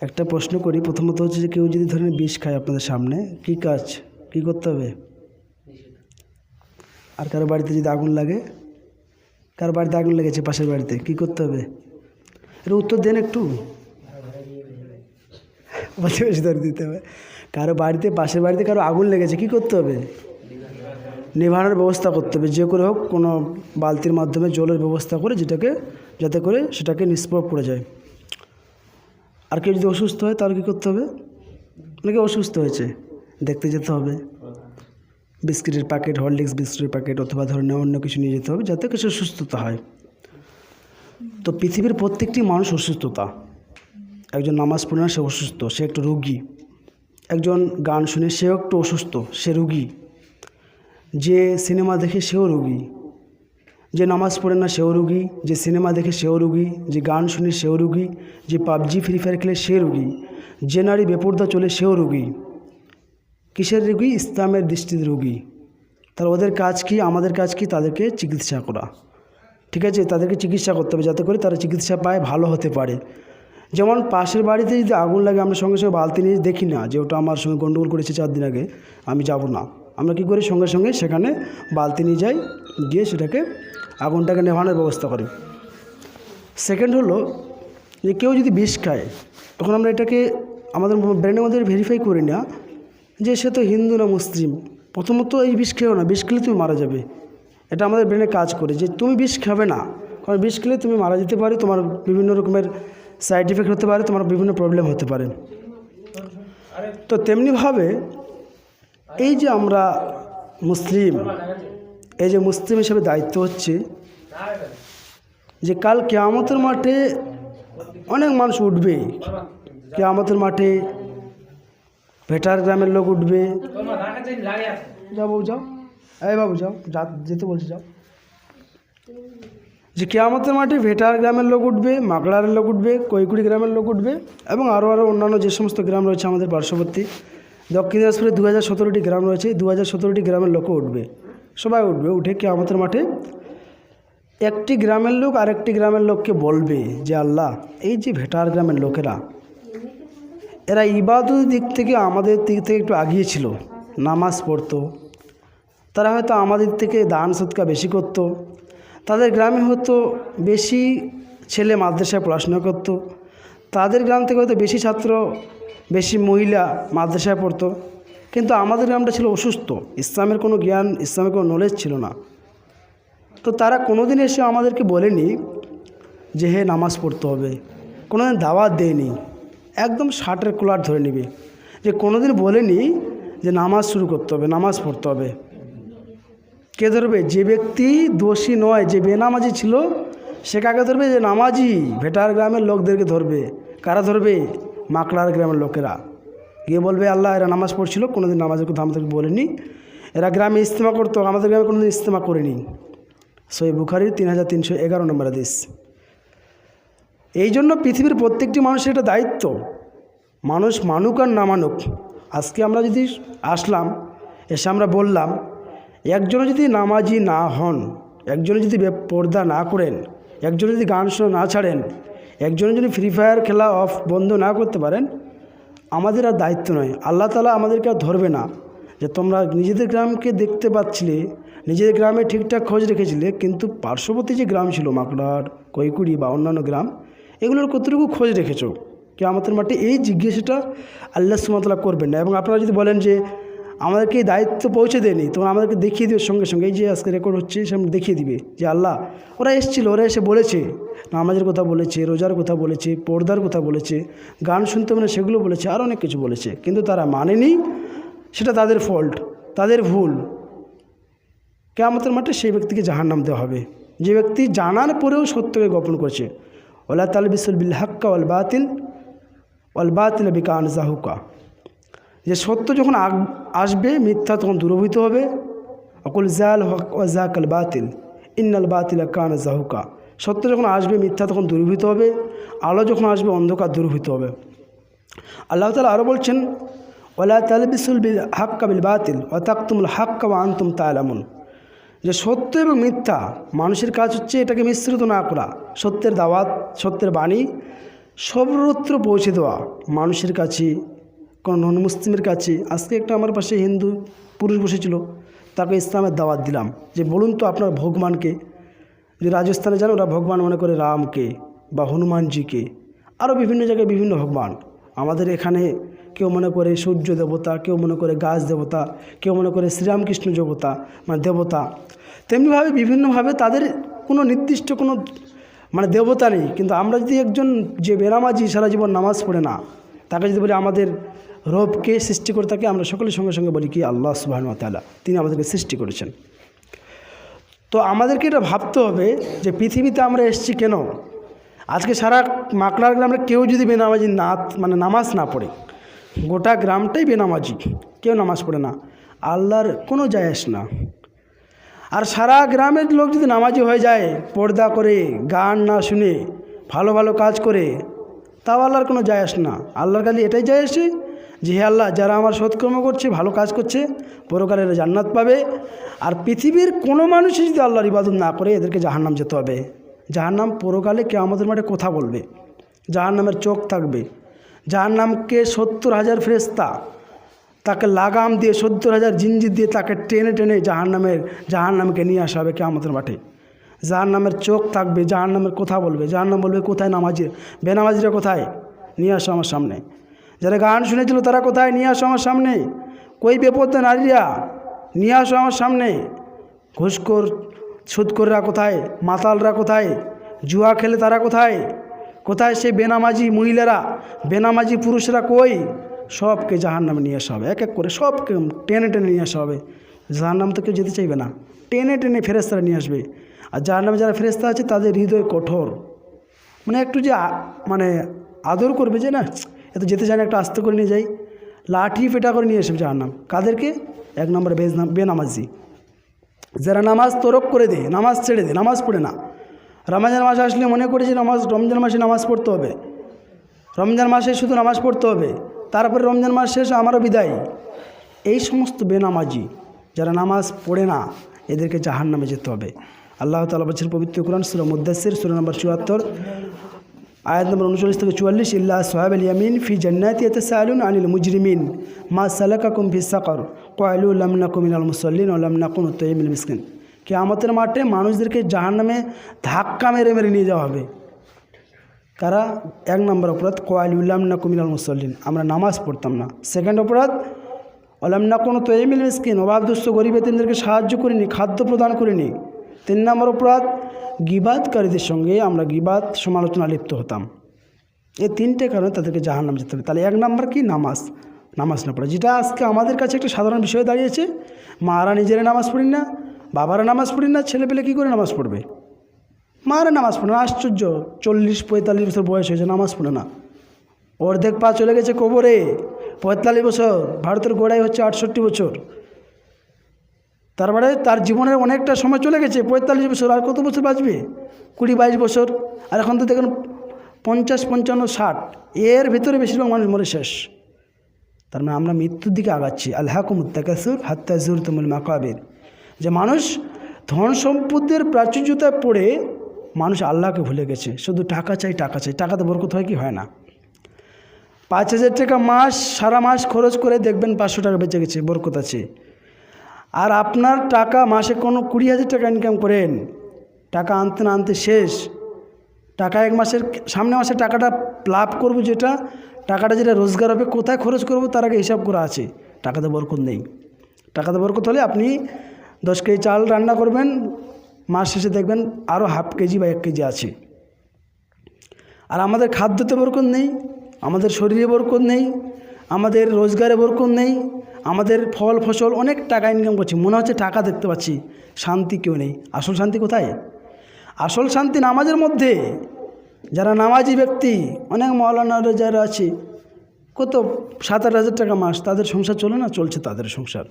একটা প্রশ্ন করি। প্রথমত হচ্ছে যে কেউ যদি ধরেন বিষ খায় আপনাদের সামনে, কি কাজ, কি করতে হবে? আর কারও বাড়িতে যদি আগুন লাগে, কারও বাড়িতে আগুন লেগেছে পাশের বাড়িতে, কি করতে হবে? এটা উত্তর দেন একটু। বলতে বেশি ধরে দিতে হবে। কারও বাড়িতে, পাশের বাড়িতে কারও আগুন লেগেছে, কি করতে হবে? নেভানোর ব্যবস্থা করতে হবে। যে করে হোক, কোনো বালতির মাধ্যমে জলের ব্যবস্থা করে যেটাকে, যাতে করে সেটাকে নিষ্প্রভ করে যায়। আর কেউ যদি অসুস্থ হয় তাহলে কী করতে হবে? অনেকে অসুস্থ হয়েছে? দেখতে যেতে হবে। বিস্কিটের প্যাকেট, হরলিক্স বিস্কিটের প্যাকেট অথবা ধরনের অন্য কিছু নিয়ে যেতে হবে যাতে কিছু সুস্থতা হয়। তো পৃথিবীর প্রত্যেকটি মানুষ অসুস্থতা। একজন নামাজ পড়ে না, সে অসুস্থ, সে একটু রুগী। একজন গান শুনে সেও একটু অসুস্থ, সে রুগী। যে সিনেমা দেখে সেও রুগী। যে নামাজ পড়ে না সেও রুগী, যে সিনেমা দেখে সেও রুগী, যে গান শুনে সেও রুগী, যে পাবজি, ফ্রি ফায়ার খেলে সে রুগী, যে নারী বেপর্দা চলে সেও রুগী। কিসের রুগী? ইসলামের দৃষ্টিতে রুগী। তাহলে ওদের কাজ কি? আমাদের কাজ কি? তাদেরকে চিকিৎসা করা। ঠিক আছে? তাদেরকে চিকিৎসা করতে হবে যাতে করে তারা চিকিৎসা পায়, ভালো হতে পারে। যেমন পাশের বাড়িতে যদি আগুন লাগে, আমরা সঙ্গে সঙ্গে বালতি নিয়ে দেখি না যে ওটা আমার সঙ্গে গন্ডগোল করেছে চার দিন আগে, আমি যাব না। আমরা কী করি? সঙ্গে সঙ্গে সেখানে বালতি নিয়ে যাই, গিয়ে সেটাকে আগুনটাকে নেভানোর ব্যবস্থা করি। সেকেন্ড হলো যে কেউ যদি বিষ খায়, তখন আমরা এটাকে আমাদের ব্রেনের মধ্যে ভেরিফাই করি না যে সে তো হিন্দু না মুসলিম। প্রথমত এই বিষ খেয়েও না, বিষ খেলে তুমি মারা যাবে। এটা আমাদের ব্রেনে কাজ করে যে তুমি বিষ খাবে না, কারণ বিষ খেলে তুমি মারা যেতে পারে, তোমার বিভিন্ন রকমের সাইড ইফেক্ট হতে পারে, তোমার বিভিন্ন প্রবলেম হতে পারে। তো তেমনিভাবে এই যে আমরা মুসলিম, এই যে মুসলিম হিসেবে দায়িত্ব হচ্ছে যে কাল কেয়ামতের মাঠে অনেক মানুষ উঠবে। কেয়ামতের মাঠে ভেটার গ্রামের লোক উঠবে। যাও বাবু, যাও। এই বাবু, যাও। যেতে বলছি, যাও। যে কেয়ামতের মাঠে ভেটার গ্রামের লোক উঠবে মাকড়ার লোক উঠবে, কৈকুড়ি গ্রামের লোক উঠবে এবং আরও আরও অন্যান্য যে সমস্ত গ্রাম রয়েছে আমাদের পার্শ্ববর্তী। দক্ষিণ দিনাজপুরে দু হাজার সতেরোটি গ্রাম রয়েছে দু হাজার সতেরোটি গ্রামের লোকও উঠবে। সবাই উঠবে, উঠে কে আমাদের মাঠে একটি গ্রামের লোক আরেকটি গ্রামের লোককে বলবে যে, আল্লাহ, এই যে ভেটার গ্রামের লোকেরা, এরা ইবাদতের দিক থেকে আমাদের দিক থেকে একটু আগিয়ে ছিল। নামাজ পড়তো, তারা হয়তো আমাদের থেকে দান সৎকা বেশি করতো, তাদের গ্রামে হয়তো বেশি ছেলে মাদ্রাসায় পড়াশোনা করতো, তাদের গ্রাম থেকে হয়তো বেশি ছাত্র বেশি মহিলা মাদ্রাসায় পড়তো। কিন্তু আমাদের গ্রামটা ছিল অসুস্থ। ইসলামের কোনো জ্ঞান, ইসলামের কোনো নলেজ ছিল না। তো তারা কোনোদিন এসে আমাদেরকে বলেনি যে, হে, নামাজ পড়তে হবে। কোনোদিন দাওয়াত দেয়নি। একদম ষাটের কোলার ধরে নিবে। যে কোনোদিন বলেনি যে, নামাজ শুরু করতে হবে, নামাজ পড়তে হবে। কে ধরবে? যে ব্যক্তি দোষী নয়, যে বেনামাজি ছিল, সে কাকে ধরবে? যে নামাজি, ভেটার গ্রামের লোকদেরকে ধরবে। কারা ধরবে? মাকড়ার গ্রামের লোকেরা। গিয়ে বলবে, আল্লাহ, এরা নামাজ পড়ছিল, কোনোদিন নামাজের কথা আমাদেরকে বলেনি। এরা গ্রামে ইস্তেমা করতো, আমাদের গ্রামে কোনোদিন ইস্তেমা করেনি। সই বুখারির তিন হাজার তিনশো এগারো নম্বর আদেশ এই জন্য পৃথিবীর প্রত্যেকটি মানুষের একটা দায়িত্ব। মানুষ মানুক আর না মানুক। আজকে আমরা যদি আসলাম, এসে আমরা বললাম, একজনও যদি নামাজি না হন একজনে যদি পর্দা না করেন একজন যদি গান শোনা না ছাড়েন একজনে যদি ফ্রি ফায়ার খেলা অফ বন্ধ না করতে পারেন, আমাদের আর দায়িত্ব নয়। আল্লাহ তালা আমাদেরকে আর ধরবে না যে তোমরা নিজেদের গ্রামকে দেখতে পাচ্ছিলে, নিজেদের গ্রামে ঠিকঠাক খোঁজ রেখেছিলে, কিন্তু পার্শ্ববর্তী যে গ্রাম ছিল, মাকড়ার, কৈকুড়ি বা অন্যান্য গ্রাম, এগুলোর কতটুকু খোঁজ রেখেছো? কি আমাদের মাঠে এই জিজ্ঞাসাটা আল্লাহ সুমতলা করবেন না। এবং আপনারা যদি বলেন যে আমাদেরকে এই দায়িত্ব পৌঁছে দেয়নি। তখন আমাদেরকে দেখিয়ে দেবে সঙ্গে সঙ্গে। এই যে আজকে রেকর্ড হচ্ছে সে দেখিয়ে দিবে যে আল্লাহ, ওরা এসেছিল, ওরা এসে বলেছে, নামাজের কথা বলেছে, রোজার কথা বলেছে, পর্দার কথা বলেছে, গান শুনতে মানে সেগুলো বলেছে, আর অনেক কিছু বলেছে। কিন্তু তারা মানেনি, সেটা তাদের ফল্ট তাদের ভুল। কেয়ামতের মাঠে সেই ব্যক্তিকে জাহার নাম দেওয়া হবে। যে ব্যক্তি জানার পরেও সত্যকে গোপন করছে। ওলা তাল বিসুল বিল হাক্কা ওয়াল বাতিল ওয়াল বাতিল বিকান জাহুকা যে সত্য যখন আসবে, মিথ্যা তখন দূরভূত হবে। অকুল জাল হক ও জাকাল বাতিল, ইন্নাল বাতিল কান জাহুকা। সত্য যখন আসবে, মিথ্যা তখন দূরভূত হবে। আলো যখন আসবে, অন্ধকার দূরভূত হবে। আল্লাহ তালা আরও বলছেন ওলা তালবিসুল বিল হাক্কা বিল বাতিল ও হাক্কা বা আন্তুম তালামুন। যে সত্য এবং মিথ্যা, মানুষের কাজ হচ্ছে এটাকে মিশ্রিত না করা। সত্যের দাওয়াত, সত্যের বাণী, সর্বত্র পৌঁছে দেওয়া। মানুষের কাছে কোনো নন মুসলিমের কাছে আজকে একটা আমার পাশে হিন্দু পুরুষ বসেছিল, তাকে ইসলামের দাওয়াত দিলাম। যে বলুন তো আপনার ভগবানকে, যে রাজস্থানে যান ওরা ভগবান মনে করে রামকে বা হনুমানজিকে, আরও বিভিন্ন জায়গায় বিভিন্ন ভগবান। আমাদের এখানে কেউ মনে করে সূর্য দেবতা, কেউ মনে করে গাছ দেবতা, কেউ মনে করে শ্রীরামকৃষ্ণ দেবতা মানে দেবতা। তেমনিভাবে বিভিন্নভাবে তাদের কোনো নির্দিষ্ট কোনো মানে দেবতা নেই। কিন্তু আমরা যদি একজন যে বেনামাজি সারা জীবন নামাজ পড়ে না, তাকে যদি বলি আমাদের রবকে সৃষ্টি করে থাকে আমরা সকলের সঙ্গে সঙ্গে বলি কি আল্লাহ সুবাহন তালা তিনি আমাদেরকে সৃষ্টি করেছেন। তো আমাদেরকে এটা ভাবতে হবে যে পৃথিবীতে আমরা এসেছি কেন? আজকে সারা মাকড়ার গ্রামে কেউ যদি বেনামাজি না মানে নামাজ না পড়ে, গোটা গ্রামটাই বেনামাজি, কেউ নামাজ পড়ে না। আল্লাহর কোনো যায় আসে না। আর সারা গ্রামের লোক যদি নামাজি হয়ে যায়, পর্দা করে, গান না শুনে, ভালো ভালো কাজ করে, তাও আল্লাহর কোনো যায় আসে না। আল্লাহর খালি এটাই যায় আসে যে হে আল্লাহ, যারা আমার সৎকর্ম করছে, ভালো কাজ করছে পরকালের জান্নাত পাবে। আর পৃথিবীর কোনো মানুষই যদি আল্লাহর ইবাদত না করে, এদেরকে জাহান্নাম যেতে হবে। জাহান্নাম পরকালে কে আমাদের মাঠে কথা বলবে। জাহান্নামের চোখ থাকবে। জাহান্নামকে সত্তর হাজার ফেরেস্তা তাকে লাগাম দিয়ে সত্তর হাজার জিঞ্জির দিয়ে তাকে টেনে টেনে জাহান্নামের, জাহান্নামকে নিয়ে আসা হবে কেয়ামতের মাঠে। জাহান্নামের চোখ থাকবে, জাহান্নামের কথা বলবে। জাহান্নাম বলবে, কোথায় নামাজি বেনামাজিরা কোথায়? নিয়ে আসো আমার সামনে। যারা গান শুনেছিল তারা কোথায়? নিয়ে আসো আমার সামনে। কই বেপদ্দা নারীরা? নিয়ে আসো আমার সামনে। ঘুষখোর সুদকররা কোথায়? মাতালরা কোথায়? জুয়া খেলে তারা কোথায়? কোথায় সে বেনামাজি মহিলারা? বেনামাজি পুরুষরা কই? সবকে জাহার নামে নিয়ে আসা হবে। এক এক করে সবকে টেনে টেনে নিয়ে আসা হবে। জাহার নাম তো কেউ যেতে চাইবে না। টেনে টেনে ফেরেস্তারা নিয়ে আসবে। আর যার নামে যারা ফেরেস্তা আছে তাদের হৃদয় কঠোর। মানে একটু যে মানে আদর করবে যে না এত যেতে চায় না, একটু আস্তে করে নিয়ে যাই। লাঠি পেটা করে নিয়ে আসবে জাহার নাম কাদেরকে? এক নম্বরে বেজ বেনামাজি। যারা নামাজ তরক করে দেয়, নামাজ ছেড়ে দেয়, নামাজ পড়ে না। রমজান মাস আসলে মনে করে যে নামাজ রমজান মাসে নামাজ পড়তে হবে। রমজান মাসে শুধু নামাজ পড়তে হবে। তারপরে রমজান মাস শেষ আমারও বিদায়। এই সমস্ত বেনামাজি যারা নামাজ পড়ে না, এদেরকে জাহান নামে যেতে হবে। আল্লাহ তালা বলছেন পবিত্র কোরআন সুর মুদাসির সুর নম্বর চুয়াত্তর। আয়াত নম্বর উনচল্লিশ থেকে চুয়াল্লিশ ইল্লা সোহাব আল ইয়ামিন ফি জান্নাতি ইয়াতাসাআলুন আনিল মুজরিমিন মা সালাকাকুম ফি সাকর ক্বালু লাম নাকুম মিনাল মুসাল্লিন ওয়া লাম নাকুম তুইমিল মিসকিন কিয়ামতের মাঠে মানুষদেরকে জাহান্নামে ধাক্কা মেরে মেরে নিয়ে যাওয়া হবে তারা এক নম্বর অপরাধ কোয়াল উল্লাম না কুমিনাল মুসল্লিন আমরা নামাজ পড়তাম না সেকেন্ড অপরাধ অলাম না কোনো তো এমিল মিসকিন অভাবদুস্থ গরিব এতিমদেরকে সাহায্য করিনি খাদ্য প্রদান করিনি তিন নম্বর অপরাধ গিবাদকারীদের সঙ্গে আমরা গিবাদ সমালোচনা লিপ্ত হতাম। এই তিনটে কারণে তাদেরকে জাহান নাম যেতে হবে। তাহলে এক নম্বর কি? নামাজ। নামাজ না পড়া। যেটা আজকে আমাদের কাছে একটা সাধারণ বিষয় দাঁড়িয়েছে। মারা নিজেরা নামাজ পড়ি না, বাবারা নামাজ পড়ি না, ছেলেপেলে কী করে নামাজ পড়বে? মারা নামাজ পড়ে না, আশ্চর্য। চল্লিশ, পঁয়তাল্লিশ বছর বয়স হয়েছে, নামাজ পড়ে না। অর্ধেক পা চলে গেছে কবরে। পঁয়তাল্লিশ বছর, ভারতের গোড়ায় হচ্ছে আটষট্টি বছর। তারপরে তার জীবনের অনেকটা সময় চলে গেছে, পঁয়তাল্লিশ বছর, আর কত বছর বাঁচবে? কুড়ি, বাইশ বছর। আর এখন তো দেখুন, পঞ্চাশ, পঞ্চান্ন, ষাট, এর ভেতরে বেশিরভাগ মানুষ মরে শেষ। তার মানে আমরা মৃত্যুর দিকে আগাচ্ছি। আল্লাহকুম উত্তাকাসুর হাত্তাজুর তুমুল মাকাবির। যে মানুষ ধন সম্পদের প্রাচুর্যতায় পড়ে মানুষ আল্লাহকে ভুলে গেছে। শুধু টাকা চাই টাকা চাই। টাকাতে বরকত হয় কি? হয় না। পাঁচ হাজার টাকা মাস, সারা মাস খরচ করে দেখবেন পাঁচশো টাকা বেঁচে গেছে, বরকত আছে। আর আপনার টাকা মাসে কোনো কুড়ি হাজার টাকা ইনকাম করেন। টাকা আনতে না আনতে শেষ। টাকা এক মাসের সামনে মাসে টাকাটা লাভ করব যেটা, টাকাটা যেটা রোজগার হবে, কোথায় খরচ করব তার আগে হিসাব করা আছে। টাকাতে বরকত নেই। টাকাতে বরকত হলে আপনি দশ কেজি চাল রান্না করবেন, মাস শেষে দেখবেন আরও হাফ কেজি বা এক কেজি আছে। আর আমাদের খাদ্যতে বরকত নেই, আমাদের শরীরে বরকত নেই, আমাদের রোজগারে বরকত নেই আমাদের ফল, ফসল অনেক টাকা ইনকাম করছি। মনে হচ্ছে টাকা দেখতে পাচ্ছি। শান্তি কেউ নেই। আসল শান্তি কোথায়? আসল শান্তি নামাজের মধ্যে। যারা নামাজি ব্যক্তি, অনেক মৌলানারা যারা আছে, কত সাত আট হাজার টাকা মাস, তাদের সংসার চলে না? চলছে তাদের সংসার।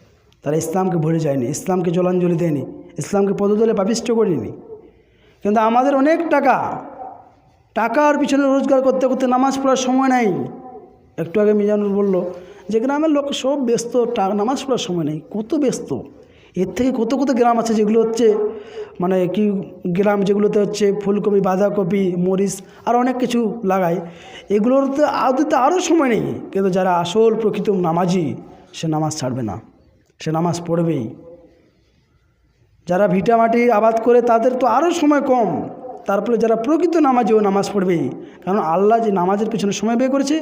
তারা ইসলামকে ভরে যায়নি, ইসলামকে জলাঞ্জলি দেয়নি, ইসলামকে পদতলে পাপিষ্ট করেনি। কিন্তু আমাদের অনেক টাকা, টাকার পিছনে রোজগার করতে করতে নামাজ পড়ার সময় নাই। একটু আগে মিজানুর বলল যে গ্রামের লোক সব ব্যস্ত, টা, নামাজ পড়ার সময় নেই, কত ব্যস্ত। এর থেকে কত কত গ্রাম আছে যেগুলো হচ্ছে মানে কি গ্রাম যেগুলোতে হচ্ছে ফুলকপি, বাঁধাকপি, মরিচ আর অনেক কিছু লাগায়। এগুলোর তো আদতে আরও সময় নেই, কিন্তু যারা আসল প্রকৃত নামাজি, সে নামাজ ছাড়বে না, সে নামাজ পড়বেই। যারা ভিটামাটি আবাদ করে তাদের তো আরও সময় কম। তারপরে যারা প্রকৃত নামাজি ও নামাজ পড়বে, কারণ আল্লাহ যে নামাজের পিছনে সময় ব্যয় করেছে,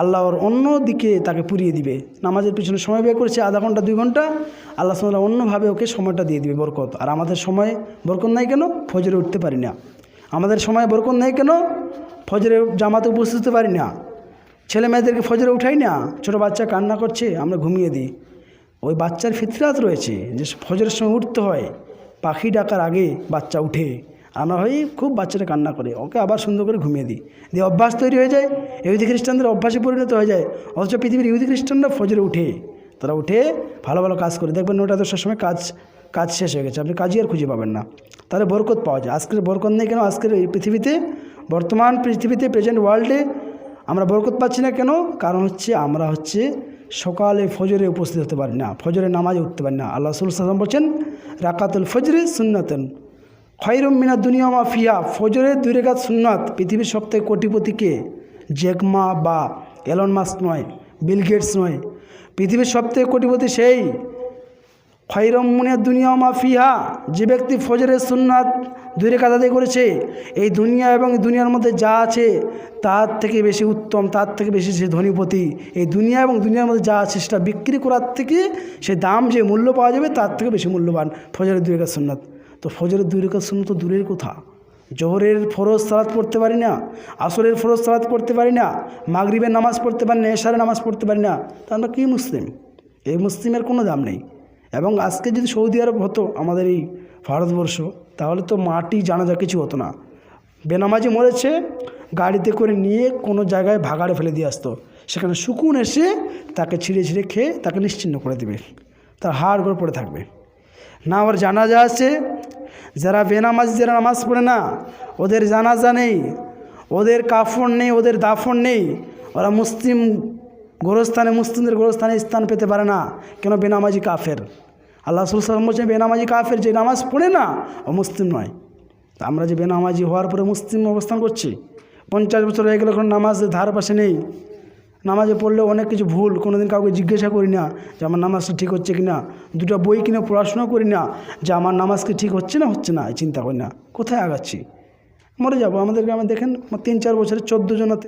আল্লাহ ওর অন্য দিকে তাকে পুরিয়ে দিবে। নামাজের পিছনে সময় ব্যয় করেছে আধা ঘণ্টা, দুই ঘণ্টা, আল্লাহ সাল্লাহ অন্যভাবে ওকে সময়টা দিয়ে দিবে বরকত। আর আমাদের সময় বরকত নাই কেন? ফজরে উঠতে পারি না। আমাদের সময় বরকত নেই কেন? ফজরে জামাতে উপস্থিত হতে পারি না। ছেলে মেয়েদেরকে ফজরে উঠাই না। ছোটো বাচ্চা কান্না করছে, আমরা ঘুমিয়ে দিই। ওই বাচ্চার ফিতরাত রয়েছে যে ফজরের সময় উঠতে হয়। পাখি ডাকার আগে বাচ্চা উঠে। আমরা হয় খুব বাচ্চাটা কান্না করে, ওকে আবার সুন্দর করে ঘুমিয়ে দিই। দিয়ে অভ্যাস তৈরি হয়ে যায় ইহুদি খ্রিস্টানদের অভ্যাসে পরিণত হয়ে যায়। অথচ পৃথিবীর ইহুদি খ্রিস্টানরা ফজরে উঠে, তারা উঠে ভালো ভালো কাজ করে। দেখবেন নটা দশটার সময় কাজ কাজ শেষ হয়ে গেছে, আপনি কাজই আর খুঁজে পাবেন না। তাহলে বরকত পাওয়া যায়। আজকের বরকত নেই কেন? আজকের এই পৃথিবীতে, বর্তমান পৃথিবীতে প্রেজেন্ট ওয়ার্ল্ডে আমরা বরকত পাচ্ছি না কেন? কারণ হচ্ছে আমরা হচ্ছে সকালে ফজরে উপস্থিত হতে পারি না, ফজরে নামাজে উঠতে পারি না। আল্লাহ রসুল সাল্লাম বলছেন, রাকাতুল ফজরে সুন্নাতেন। খৈরম মিনা দুনিয়া মাফিয়া ফজরের দুই রেখাত সুন্নাত, পৃথিবীর সবথেকে কোটিপতিকে জেকমা বা এলন মাস্ক নয়, বিল গেটস নয়। পৃথিবীর সবথেকে কোটিপতি সেই খৈরম মুনিয়া দুনিয়া মা ফিহা, যে ব্যক্তি ফজরের সুন্নাত দুই রেখা আদায় করেছে। এই দুনিয়া এবং দুনিয়ার মধ্যে যা আছে, তার থেকে বেশি উত্তম, তার থেকে বেশি সে ধনীপতি। এই দুনিয়া এবং দুনিয়ার মধ্যে যা আছে, সেটা বিক্রি করার থেকে সে দাম যে মূল্য পাওয়া যাবে, তার থেকে বেশি মূল্যবান ফজরের দুই রেখা সুন্নাত। তো ফজরের দুই রেখা সুন্নত তো দূরের কোথা। জোহরের ফরজ সালাত পড়তে পারি না, আসরের ফরজ সালাত পড়তে পারি না, মাগরিবের নামাজ পড়তে পারি না, এশারের নামাজ পড়তে পারি না, তা আমরা কী মুসলিম? এই মুসলিমের কোনো দাম নেই। এবং আজকে যদি সৌদি আরব হতো আমাদের এই ভারতবর্ষ, তাহলে তো মাটি, জানাজা কিছু হতো না। বেনামাজি মরেছে, গাড়িতে করে নিয়ে কোনো জায়গায় ভাগাড়ে ফেলে দিয়ে আসতো। সেখানে শুকুন এসে তাকে ছিঁড়ে ছিঁড়ে খেয়ে তাকে নিশ্চিন্ন করে দেবে। তার হাড় করে পড়ে থাকবে। না আবার জানাজা আছে যারা বেনামাজি, যারা নামাজ পড়ে না, ওদের জানাজা নেই, ওদের কাফন নেই, ওদের দাফন নেই। ওরা মুসলিম গোরস্থানে, মুসলিমদের গোরস্থানে স্থান পেতে পারে না, কেন বেনামাজি কাফের? আল্লাহ সাল্লাম বলছেন, বেনামাজি কাফের যে নামাজ পড়ে না, ও মুসলিম নয়। তা আমরা যে বেনামাজি হওয়ার পরে মুসলিম অবস্থান করছি, পঞ্চাশ বছর হয়ে গেলে, এখন নামাজ ধার পাশে নেই। নামাজে পড়লে অনেক কিছু ভুল কোনো দিন কাউকে জিজ্ঞাসা করি না যে আমার নামাজটা ঠিক হচ্ছে কি না দুটা বই কিনে পড়াশোনা করি না যে আমার নামাজকে ঠিক হচ্ছে না হচ্ছে না চিন্তা করি না। কোথায় আগাচ্ছি? মরে যাব। আমাদের গ্রামে দেখেন, তিন চার বছরে চোদ্দ জনাতে